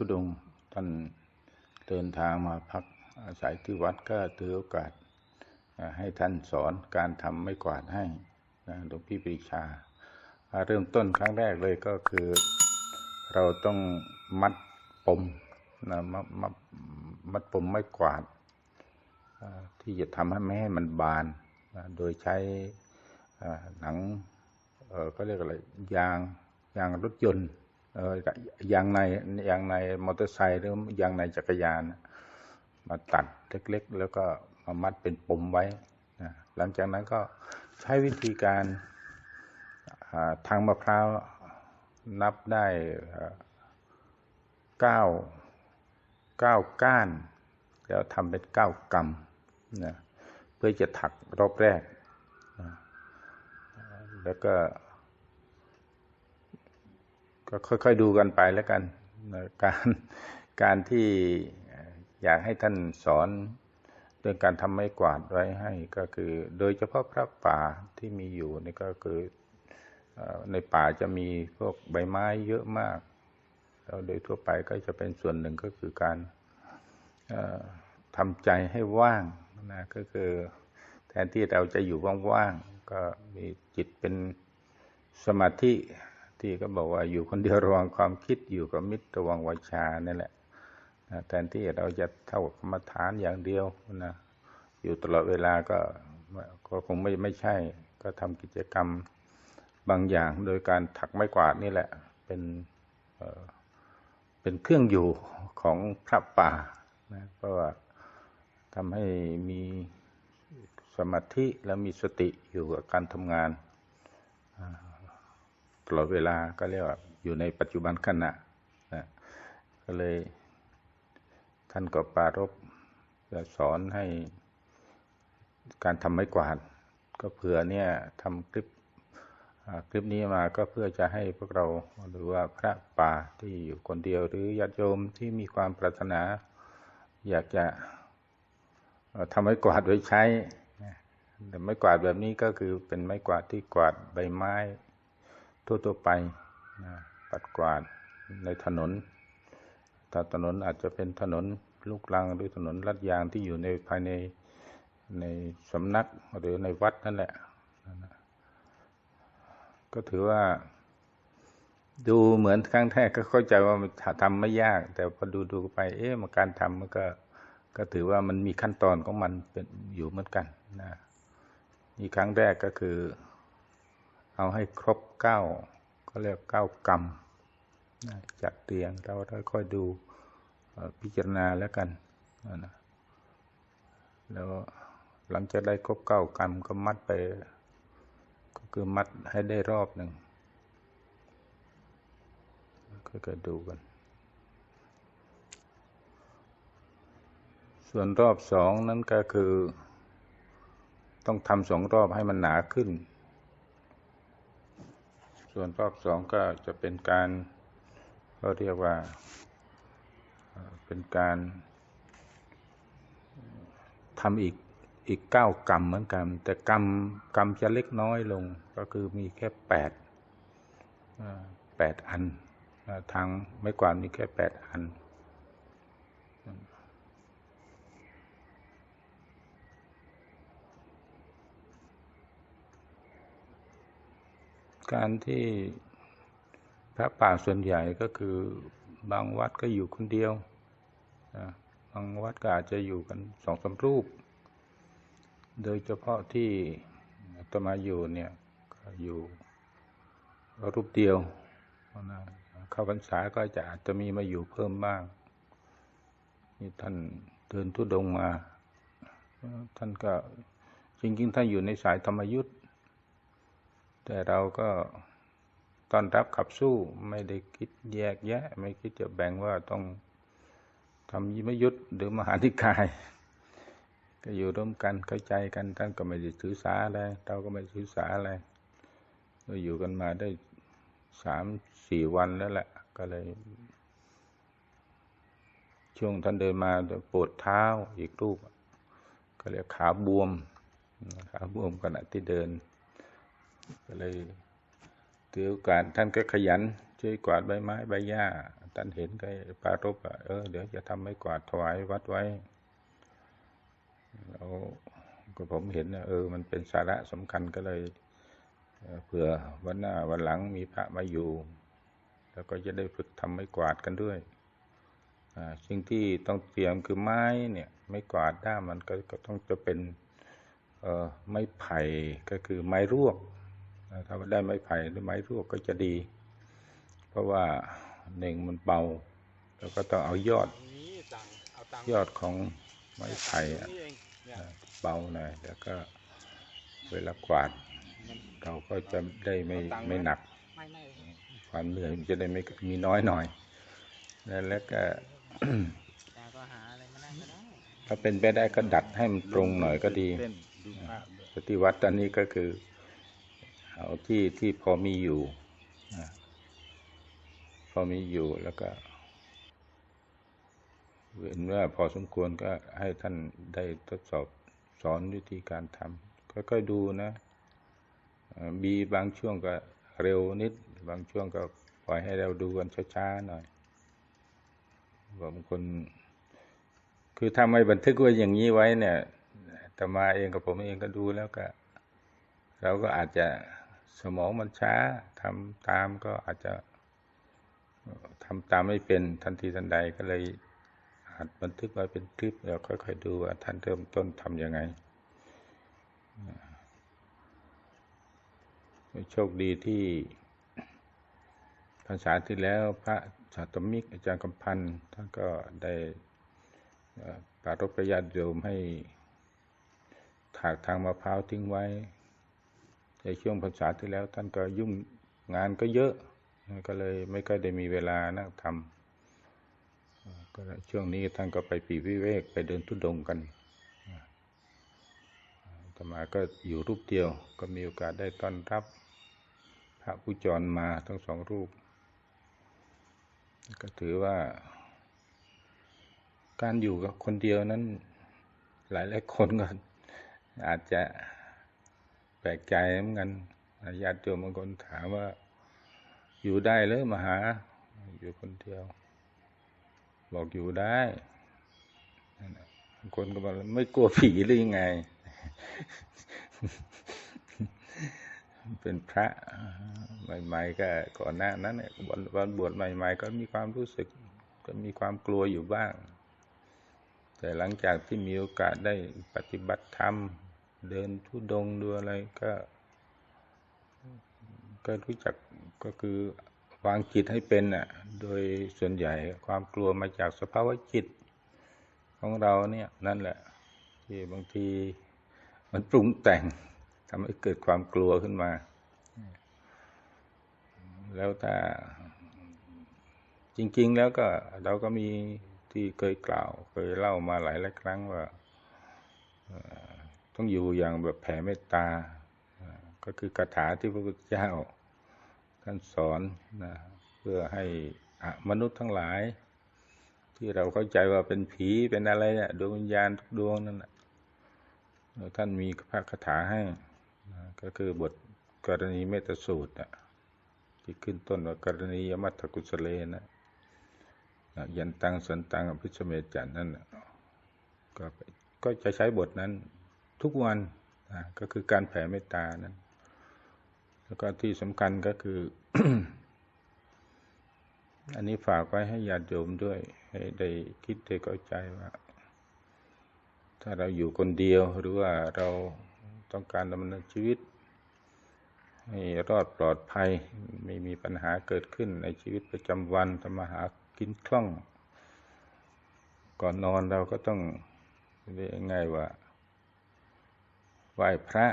ธุดงท่านเดินทางมาพักอาศัยที่วัดก็ถือโอกาสให้ท่านสอนการทำไม้กวาดให้นะหลวงพี่ปรีชา เริ่มต้นครั้งแรกเลยก็คือเราต้องมัดปมนะมัดมัดมัดปมไม้กวาด ที่จะทำให้ไม่ให้มันบานนะโดยใช้หนังก็เรียกอะไรยางยางรถยนต์ ออยางในอย่างในมอเตอร์ไซค์หรืออย่างในจักรยาน มาตัดเล็กๆ แล้วก็มามัดเป็นปมไว้นะหลังจากนั้นก็ใช้วิธีการทางมะพร้าวนับได้เก้าเก้าก้าน แล้วทำเป็นเก้ากำนะเพื่อจะถักรอบแรกนะแล้วก็ ก็ค่อย ๆ ดูกันไปแล้วกัน การการที่อยากให้ท่านสอนเรื่องการทำไม้กวาดไว้ให้ก็คือ โดยเฉพาะพระป่าที่มีอยู่นี่ก็คือในป่าจะมีพวกใบไม้เยอะมากแล้วโดยทั่วไปก็จะเป็นส่วนหนึ่งก็คือการทำใจให้ว่างนะก็คือแทนที่เราจะอยู่ว่างๆก็มีจิตเป็นสมาธิ ที่ก็บอกว่าอยู่คนเดียวระวังความคิดอยู่กับมิตรระวังวาจานั่แหละแทนที่เราจะเท่ากรรมฐานอย่างเดียวนะอยู่ตลอดเวลาก็ก็คงไม่ไม่ใช่ ก็ทำกิจกรรมบางอย่าง โดยการถักไม้กวาดนี่แหละ เป็นเป็นเครื่องอยู่ของพระป่านะเพราะว่าทำให้มีสมาธิและมีสติอยู่กับการทำงาน ลอดเวลาก็เรียกว่าอยู่ในปัจจุบันขณะนะก็เลยท่านก็ปารภจะสอนให้การทำไม้กวาด ก็เผื่อเนี่ยทำคลิปคลิปนี้มาก็เพื่อจะให้พวกเราหรือว่าพระป่าที่อยู่คนเดียวหรือญาติโยมที่มีความปรารถนา อยากจะทำไม้กวาดไว้ใช้แต่ไม้กวาดแบบนี้ก็คือเป็นไม้กวาดที่กวาดใบไม้ ทั่วๆไปนะปัดกวาดในถนนถ้าถนนอาจจะเป็นถนนลูกรังหรือถนนลาดยางที่อยู่ในภายในในสำนักหรือในวัดนั่นแหละนะก็ถือว่าดูเหมือนครั้งแรกก็เข้าใจว่ามันทำไม่ยาก แต่พอดูดูไป เอ๊ะมันการทำมันก็ก็ถือว่ามันมีขั้นตอนของมันเป็นอยู่เหมือนกันนะนี่ครั้งแรกก็คือ เอาให้ครบเก้าก็เรียกเก้ากรรมจัดเรียงเราค่อยดูพิจารณาแล้วกันนะแล้วหลังจากได้ครบเก้ากรรมก็มัดไป ก็คือมัดให้ได้รอบหนึ่งก็ๆดูกัน ส่วนรอบสองนั้นก็คือ ต้องทำสองรอบให้มันหนาขึ้น ส่วนรอบสองก็จะเป็นการเราเรียกว่าเป็นการทำอีกอีกเก้ากรรมเหมือนกัน แต่กรรมกรรมจะเล็กน้อยลงก็คือมีแค่แปดแปดอันทางไม่กว่ามีแค่แปดอัน การที่พระป่าส่วนใหญ่ก็คือบางวัดก็อยู่คนเดียวนะบางวัดก็อาจจะอยู่กันสองสามรูป โดยเฉพาะที่ตมาอยู่เนี่ยก็อยู่รูปเดียวนะเข้าพรรษาก็จะอาจจะมีมาอยู่เพิ่มบ้างนี่ท่านเดินทุดงมา ท่านก็จริงๆท่านอยู่ในสายธรรมยุทธ แต่เราก็ต้อนรับขับสู้ไม่ได้คิดแยกแยะ ไม่คิดจะแบ่งว่าต้องทำยิมยุทธหรือมหานิกาย ก็อยู่ร่วมกันเข้าใจกันท่านก็ไม่ได้ถือสาอะไรเราก็ไม่ถือสาอะไรเราอยู่กันมาได้สามสี่วันแล้วแหละ ก็เลย ช่วงท่านเดินมาปวดเท้าอีกรูป ก็เรียกขาบวมขาบวมขณะที่เดิน ก็เลยถือโอกาสท่านก็ขยัน ช่วยกวาดใบไม้ใบหญ้า ท่านเห็นก็ปารบเออ เดี๋ยวจะทำไม่กวาดถวายวัดไว้แล้วก็ผมเห็นเออ มันเป็นสาระสำคัญก็เลยเผื่อวันหน้าวันหลังมีพระมาอยู่ แล้วก็จะได้ฝึกทำไม่กวาดกันด้วยสิ่งที่ต้องเตรียมคือไม้เนี่ย ไม่กวาดด้ามมันก็ก็ต้องจะเป็นไม้ไผ่ก็คือไม้รวก ถ้าได้ไม้ไผ่หรือไม้รวกก็จะดี เพราะว่าหนึ่งมันเบา แล้วก็ต้องเอายอด ยอดของไม้ไผ่เบาหน่อยแล้วก็เวลากวาด เราก็จะได้ไม่ไม่หนัก ความเหนื่อยมันจะได้ไม่มีน้อยหน่อย แล้วก็ถ้าเป็นไปได้ก็ดัดให้มันตรงหน่อยก็ดีปฏิวัติตอนนี้ก็คือ เอาที่ที่พอมีอยู่พอมีอยู่แล้วก็เห็นว่าพอสมควรก็ให้ท่านได้ทดสอบสอนวิธีการทำค่อยๆดูนะมีบางช่วงก็เร็วนิด บางช่วงก็ปล่อยให้เราดูกันช้าๆหน่อยบางคน คือทำไม่บันทึกไว้อย่างนี้ไว้เนี่ยแต่มาเองกับผมเองก็ดูแล้วก็ เราก็อาจจะ สมองมันช้าทำตามก็อาจจะทำตามไม่เป็นทันทีทันใดก็เลยอัดบันทึกไว้เป็นคลิปแล้วค่อยๆดูว่าท่านเริ่มต้นทำยังไงโชคดีที่ภาษาที่แล้วพระสาตมิกอาจารย์กำพันธ์ท่านก็ได้ปรารบประยาติโยมให้ถากทางมะพร้าวทิ้งไว้ ในช่วงภาษาที่แล้ว ท่านก็ยุ่งงานก็เยอะ ก็เลยไม่ค่อยได้มีเวลานั่งทำก็ช่วงนี้ท่านก็ไปปีวิเวกไปเดินทุดงกันต่อมาก็อยู่รูปเดียว ก็มีโอกาสได้ต้อนรับ พระผู้จรมาทั้งสองรูป ก็ถือว่า การอยู่กับคนเดียวนั้น หลายหลายคนก็อาจจะ แปลกใจเหมือนกันญาติโยมบางคนถามว่า อยู่ได้เลยมาหา อยู่คนเดียว บอกอยู่ได้คนก็บอกไม่กลัวผีหรือยังไง เป็นพระใหม่ๆก็ก่อนหน้านั้นเนี่ยวันบวชใหม่ ๆ ก็มีความรู้สึก ก็มีความกลัวอยู่บ้าง แต่หลังจากที่มีโอกาสได้ปฏิบัติธรรม เดินทุดงดูอะไรก็ ก็รู้จักก็คือวางจิตให้เป็นอะ โดยส่วนใหญ่ความกลัวมาจากสภาวะจิตของเราเนี่ย นั่นแหละ ที่บางทีมันปรุงแต่งทำให้เกิดความกลัวขึ้นมา แล้วถ้าจริง ๆ แล้วก็เราก็มีที่เคยกล่าว เคยเล่ามาหลายหลายครั้งว่า ต้องอยู่อย่างแบบแผ่เมตตา ก็คือคาถาที่พระพุทธเจ้าท่านสอนนะเพื่อให้มนุษย์ทั้งหลาย ที่เราเข้าใจว่าเป็นผีเป็นอะไรเนี่ยดวงวิญญาณทุกดวงนั่นแหละท่านมีพระคาถาให้นะก็คือบทกรณีเมตสูตรนะที่ขึ้นต้นว่ากรณียมัตถกุศเลนะยันตังสันตังอภิสเมจันนั่นก็ก็จะใช้บทนั้น ทุกวันก็คือการแผ่เมตตานั้น แล้วก็ที่สำคัญก็คือ อันนี้ฝากไว้ให้ญาติโยมด้วย ให้ได้คิดได้เข้าใจว่า ถ้าเราอยู่คนเดียวหรือว่าเราต้องการดำเนินชีวิต ให้รอดปลอดภัย ไม่มีปัญหาเกิดขึ้นในชีวิตประจำวันทำมาหากินคล่อง ก่อนนอนเราก็ต้องเรียกง่ายว่า ไหว้พระ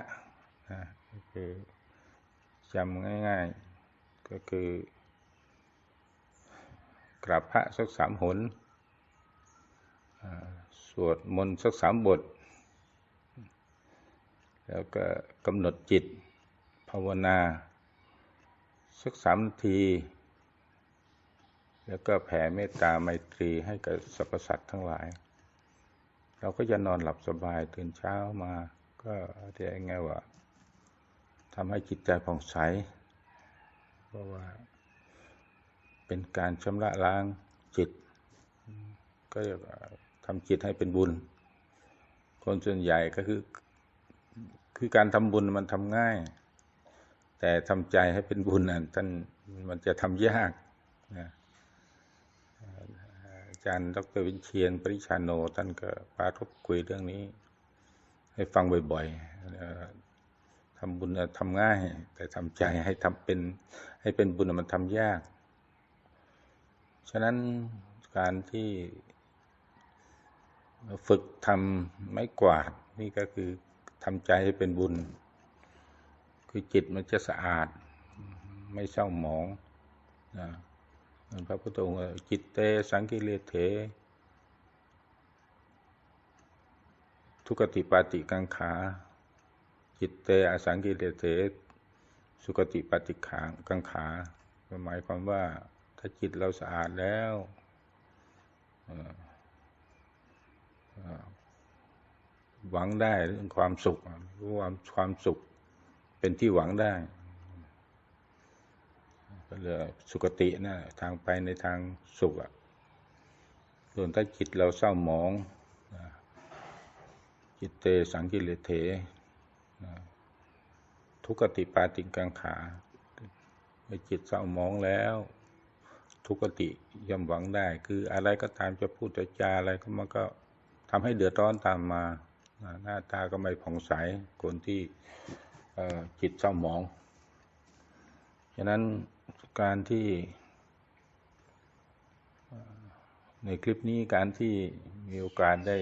นะก็คือจำง่าย ๆ ก็คือกราบพระสักสามหนสวดมนต์สักสามบท แล้วก็กำหนดจิตภาวนา สักสามนาที แล้วก็แผ่เมตตาไมตรีให้กับสรรพสัตว์ทั้งหลาย เราก็จะนอนหลับสบายตื่นเช้ามา ก็เรียกง่ายว่าทำให้จิตใจผ่องใส เพราะว่า เป็นการชำระล้างจิต ก็ทำจิตให้เป็นบุญ คนส่วนใหญ่ก็คือ คือการทำบุญมันทำง่าย แต่ทำใจให้เป็นบุญนั่นท่านมันจะทำยากนะอาจารย์ ดร วินเชียน ปริชาโน ท่านก็ปารบคุยเรื่องนี้ ให้ฟังบ่อยๆทำบุญทำง่าย แต่ทำใจให้ทำเป็น ให้เป็นบุญมันทำยาก ฉะนั้นการที่ฝึกทำไม่กวาด นี่ก็คือทำใจให้เป็นบุญ คือจิตมันจะสะอาด ไม่เศร้าหมองนะพระพุทธองค์จิตเตสังกิเลเถ ทุกติปาติกังขา จิตเตอสังกิเลเถสุกติปาติขากังขา หมายความว่าถ้าจิตเราสะอาดแล้วหวังได้เรื่องความสุขความความสุขเป็นที่หวังได้ก็เลยสุคตินะทางไปในทางสุขอะส่วนถ้าจิตเราเศร้าหมอง จิตเตสังกิเลเถทุกติปาติกังขาเมื่อจิตเศร้ามองแล้ว ทุกติย่อมหวังได้ คืออะไรก็ตามจะพูดจะจาอะไรก็มันก็ทำให้เดือดร้อนตามมาหน้าตาก็ไม่ผ่องใสคนที่จิตเศร้าหมองฉะนั้นการที่ในคลิปนี้การที่มีโอกาสได้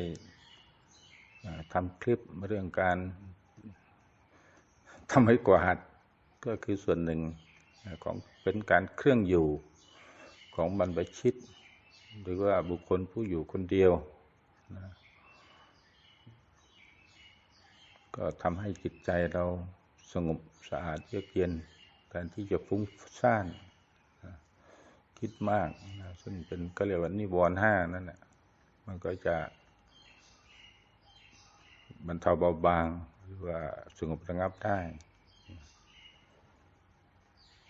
ทำคลิปเรื่องการทำให้กวาดก็คือส่วนหนึ่งของเป็นการเครื่องอยู่ของบรรพชิต หรือว่าบุคคลผู้อยู่คนเดียวนะก็ทำให้จิตใจเราสงบสะอาดเยือกเย็นแทนที่จะฟุ้งซ่านคิดมากนะซึ่งเป็นก็เรียกว่านิวรณ์ห้านั่นแหละมันก็จะ บรรเทาเบาบางหรือว่าสงบระงับได้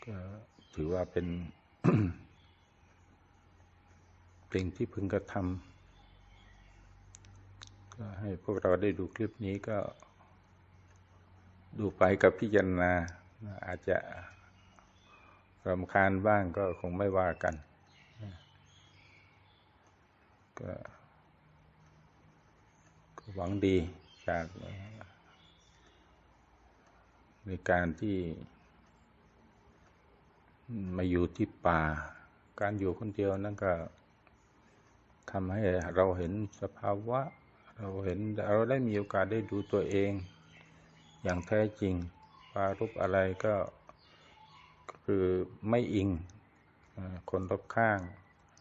ก็ถือว่าเป็นสิ่งที่พึงกระทำก็ให้พวกเราได้ดูคลิปนี้ก็ดูไปกับพิจารณา อาจจะรำคาญบ้างก็คงไม่ว่ากัน ก็หวังดี จากในการที่มาอยู่ที่ป่า การอยู่คนเดียวนั่นก็ทำให้เราเห็นสภาวะ เราเห็นเราได้มีโอกาสได้ดูตัวเอง อย่างแท้จริงปารุปอะไรก็คือไม่อิงคนรอบข้าง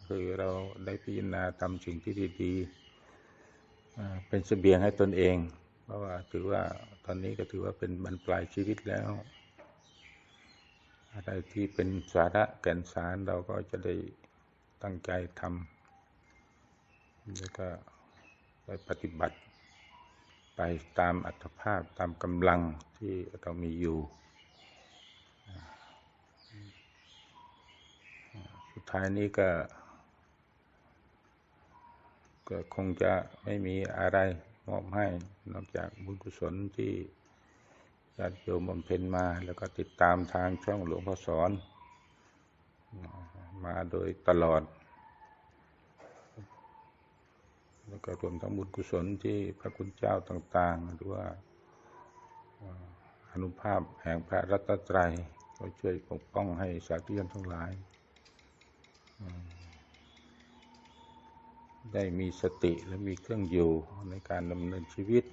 คือเราได้พิจารณาทำสิ่งที่ดีๆ เป็นเสบียงให้ตนเอง เพราะว่าถือว่าตอนนี้ก็ถือว่าเป็นบรรปลายชีวิตแล้ว อะไรที่เป็นสาระแก่นสารเราก็จะได้ตั้งใจทำแล้วก็ไปปฏิบัติ ไปตามอัตภาพตามกำลังที่เรามีอยู่สุดท้ายนี้ก็ ก็คงจะไม่มีอะไรมอบให้นอกจากบุญกุศลที่ญาติโยมบำเพ็ญมา แล้วก็ติดตามทางช่องหลวงพ่อสอน มาโดยตลอด แล้วก็รวมทั้งบุญกุศลที่พระคุณเจ้าต่างๆหรือว่าอนุภาพแห่งพระรัตนตรัยก็ช่วยปกป้องให้สาธุชนทั้งหลาย ได้มีสติและมีเครื่องอยู่ในการดำเนินชีวิต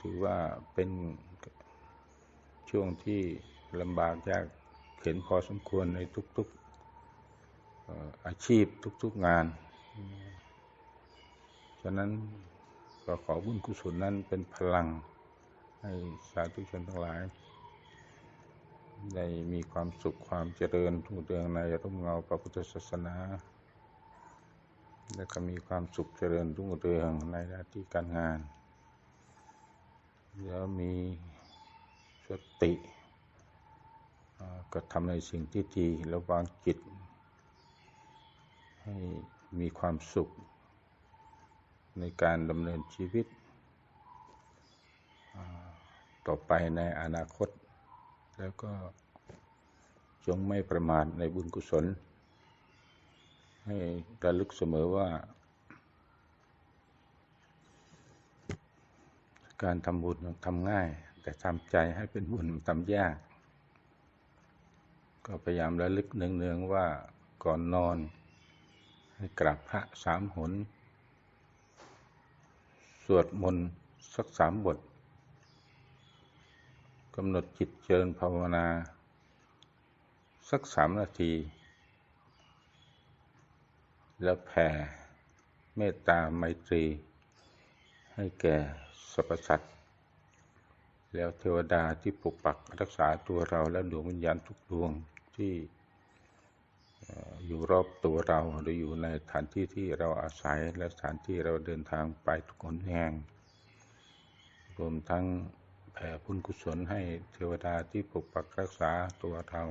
ถือว่าเป็นช่วงที่ลำบากยากเข็นพอสมควรในทุกๆอาชีพทุกๆงาน ฉะนั้นก็ขอบุญกุศลนั้นเป็นพลังให้สาธุชนทั้งหลาย ได้มีความสุขความเจริญทุ่งเรืองในร่มเงาพระพุทธศาสนา และก็มีความสุขเจริญรุ่งเรืองในหน้าที่การงาน แล้วมีสติก็ทำในสิ่งที่ดีแล้ววางจิต ให้มีความสุข ในการดำเนินชีวิต ต่อไปในอนาคต แล้วก็จงไม่ประมาทในบุญกุศล ให้ระลึกเสมอว่า การทำบุญทำง่าย แต่ทำใจให้เป็นบุญทำยาก ก็พยายามระลึกเนืองๆว่าก่อนนอน ให้กราบพระสามหน สวดมนต์สักสามบทกำหนดจิตเจริญภาวนา สักสามนาที แล้แผ่เมตตาไมตรี ให้แก่สรรพสัตว์แล้วเทวดาที่ปกปักรักษาตัวเราและดวงวิญญาณทุกดวงที่อยู่รอบตัวเราหรืออยู่ในสถานที่ที่เราอาศัยและสถานที่เราเดินทางไปทุกคนแห่ง รวมทั้งแผ่พุญกุศลให้เทวดาที่ปกปักรักษาตัวเรา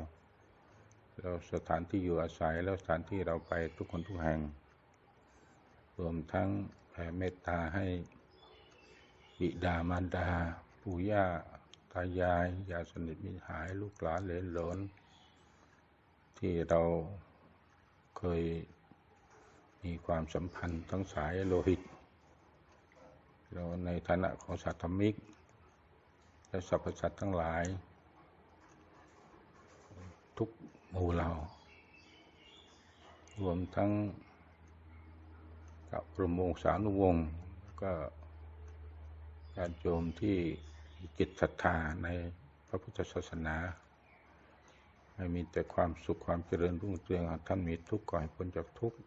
แล้วสถานที่อยู่อาศัยแล้วสถานที่เราไปทุกคนทุกแห่ง รวมทั้งแผ่เมตตาให้บิดามารดา ปู่ย่าตายายญาติสนิทมิหายลูกหลานเหลนหลน ที่เราเคยมีความสัมพันธ์ทั้งสายโลหิต เราในฐานะของสัตว์ธรรมิก และสรรพสัตว์ทั้งหลาย ทุก หมู่เหล่ารวมทั้งกับประมงสานุวงศ์ก็ญาติโยมที่จิตศรัทธาในพระพุทธศาสนาให้มีแต่ความสุขความเจริญรุ่งเรืองท่านมีทุกข์ก่อนพ้นจากทุกข์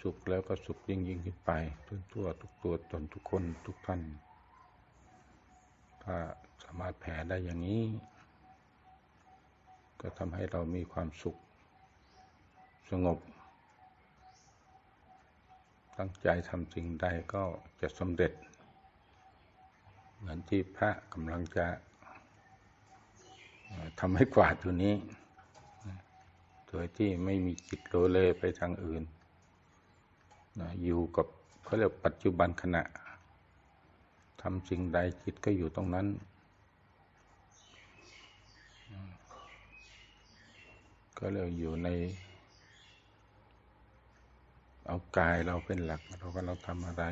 สุขแล้วก็สุขยิ่งยิ่งขึ้นไปทุกตัวทุกตัวตนทุกคนทุกท่าน ถ้าสามารถแผ่ได้อย่างนี้ ก็ทำให้เรามีความสุข สงบ ตั้งใจทำสิ่งใดก็จะสำเร็จ เหมือนที่พระกำลังจะทำให้กวาดตัวนี้ โดยที่ไม่มีจิตโลเลไปทางอื่น อยู่กับเขาเรียกปัจจุบันขณะทำสิ่งใดจิตก็อยู่ตรงนั้น ก็เลยอยู่ใน เอากายเราเป็นหลักเราก็เราทำอะไร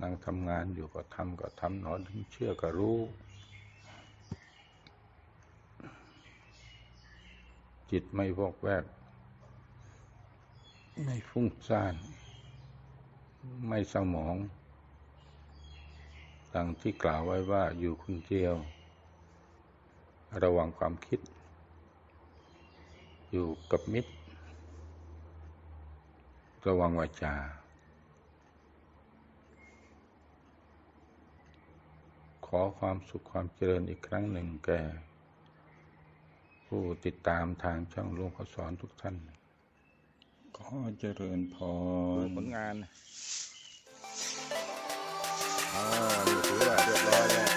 นั่งทำงานอยู่ก็ทำก็ทำนอนถึงเชื่อก็รู้ จิตไม่วอกแวก ไม่ฟุ้งซ่าน ไม่สมองดังที่กล่าวไว้ว่าอยู่คนเดียว ระวังความคิด อยู่กับมิตร ระวังวาจา ขอความสุขความเจริญอีกครั้งหนึ่งแก่ ผู้ติดตามทางช่องหลวงพ่อสอนทุกท่าน ขอเจริญพรผลงานอ๋อนี่ถือว่าเรียบร้อยแล้ว